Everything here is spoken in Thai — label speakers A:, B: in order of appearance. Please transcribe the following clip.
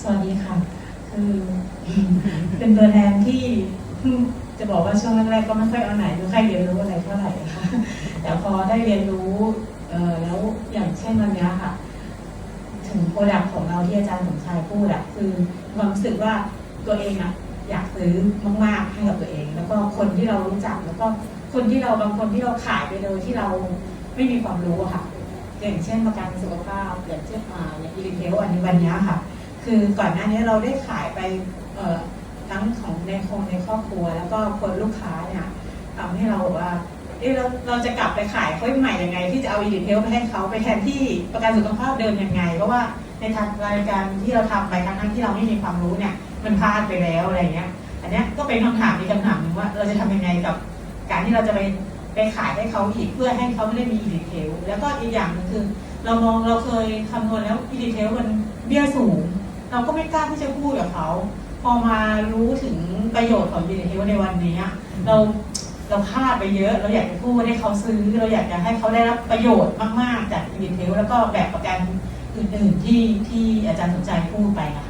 A: สวัสดีค่ะ คือ เป็นตัวแทนที่จะบอกว่าช่วงแรกๆก็ไม่ค่อยเอาไหนไม่ค่อยเรียนรู้อะไรเท่าไหร่ค่ะแต่พอได้เรียนรู้แล้วอย่างเช่นวันนี้ค่ะ ถึงโปรดักต์ของเราที่อาจารย์สมชายพูดอะคือความรู้สึกว่าตัวเองอะอยากซื้อมากๆให้กับตัวเอง แล้วก็คนที่เรารู้จักแล้วก็คนที่เราบางคนที่เราขายไปโดยที่เราไม่มีความรู้อะค่ะ อย่างเช่นประกันสุขภาพอย่างเช่นอ่าอย่างอีลิเทลอันนี้วันนี้ค่ะ คือก่อนหน้านี้เราได้ขายไปทั้งของในคงในครอบครัว แล้วก็คนลูกค้าเนี่ยทำให้เราว่าเอะเราเราจะกลับไปขายเขาใหม่ยังไง ที่จะเอาอีลิเทลไปให้เขาไปแทนที่ประกันสุขภาพเดิมยังไง เพราะว่าในทางรายการที่เราทำไปทั้งนั้นที่เราไม่มีความรู้เนี่ยมันพลาดไปแล้วอะไรเงี้ย อันเนี้ยก็เป็นคำถามอีกคำถามหนึ่งว่าเราจะทำยังไงกับ การที่เราจะไปไปขายให้เขาอีกเพื่อให้เขาไม่ได้มีอีลิเทลแล้วก็อีกอย่างนึงคือ เรามองเราเคยคำนวณแล้วอีลิเทลมันเบี้ยสูง เราก็ไม่กล้าที่จะพูดกับเขา พอมารู้ถึงประโยชน์ของอีลิเทลในวันนี้อะเราเราพลาดไปเยอะ เราอยากจะพูดให้เขาซื้อ เราอยากจะให้เขาได้รับประโยชน์มาก ๆ จากอีลิเทลแล้วก็แบบประกันอื่น ๆ ที่ที่อาจารย์สนใจพูดไปนะคะ